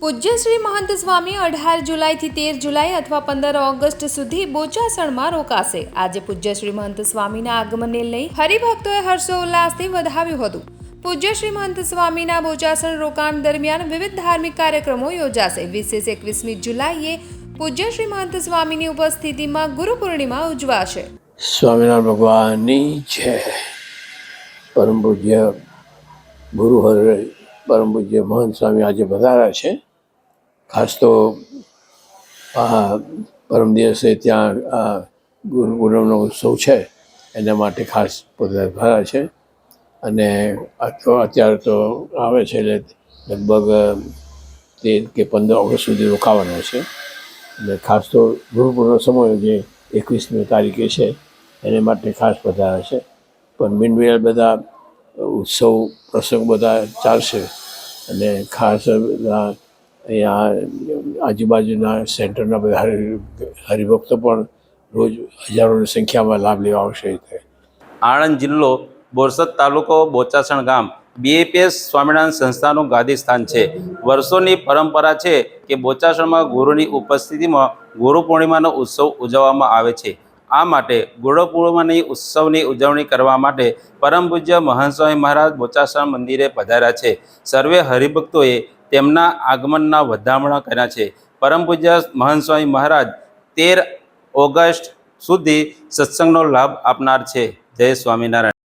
પૂજ્ય શ્રી મહંત સ્વામી અઢાર જુલાઈથી તેર જુલાઈ અથવા પંદર ઓગસ્ટ સુધી બોચાસણમાં રોકાશે. આજે પૂજ્ય શ્રી મહંત સ્વામીના આગમનને લઈ હરિભક્તોએ હર્ષોલ્લાસથી વધાવ્યું હતું. પૂજ્ય શ્રી મહંત સ્વામીના બોચાસણ રોકાણ દરમિયાન વિવિધ ધાર્મિક કાર્યક્રમો યોજાશે. વીસીસ એકવીસમી જુલાઈએ પૂજ્ય શ્રી મહંત સ્વામીની ઉપસ્થિતિમાં ગુરુ પૂર્ણિમા ઉજવાશે. સ્વામિનારાયણ ભગવાનની જય. પરમ પૂજ્ય ગુરુ હરે, પરમ પૂજ્ય મહંત સ્વામી આજે વધાર્યા છે. ખાસ તો પરમ દિવસે ત્યાં ગુરુ પૂનમનો ઉત્સવ છે, એના માટે ખાસ પધાર્યા છે. અને અત્યારે તો આવે છે, એટલે લગભગ તેર કે પંદર ઓગસ્ટ સુધી રોકાવાના છે. અને ખાસ તો ગુરુ સમય જે એકવીસમી તારીખે છે, એને માટે ખાસ બધા છે. પણ મીનવેલ બધા ઉત્સવ પ્રસંગ બધા ચાલશે. અને ખાસ બધા અહીંયા આજુબાજુના સેન્ટરના બધા હરિ- હરિભક્તો પણ રોજ હજારોની સંખ્યામાં લાભ લેવા આવશે તે આણંદ જિલ્લો બોરસદ તાલુકો બોચાસણ ગામ બીએપીએસ સ્વામિનારાયણ સંસ્થાનું ગાદી સ્થાન છે. વર્ષોની પરંપરા છે કે બોચાસણમાં ગુરુની ઉપસ્થિતિમાં ગુરુ પૂર્ણિમાનો ઉત્સવ ઉજવવામાં આવે છે. આ માટે ગુરુ પૂર્ણિમાની ઉત્સવની ઉજવણી કરવા માટે પરમ પૂજ્ય મહંત સ્વામી મહારાજ બોચાસણ મંદિરે પધાર્યા છે. સર્વે હરિભક્તોએ તેમના આગમનના વધામણા કર્યા છે. પરમ પૂજ્ય મહંત સ્વામી મહારાજ, તેર ઓગસ્ટ સુધી સત્સંગનો લાભ આપનાર છે. જય સ્વામિનારાયણ.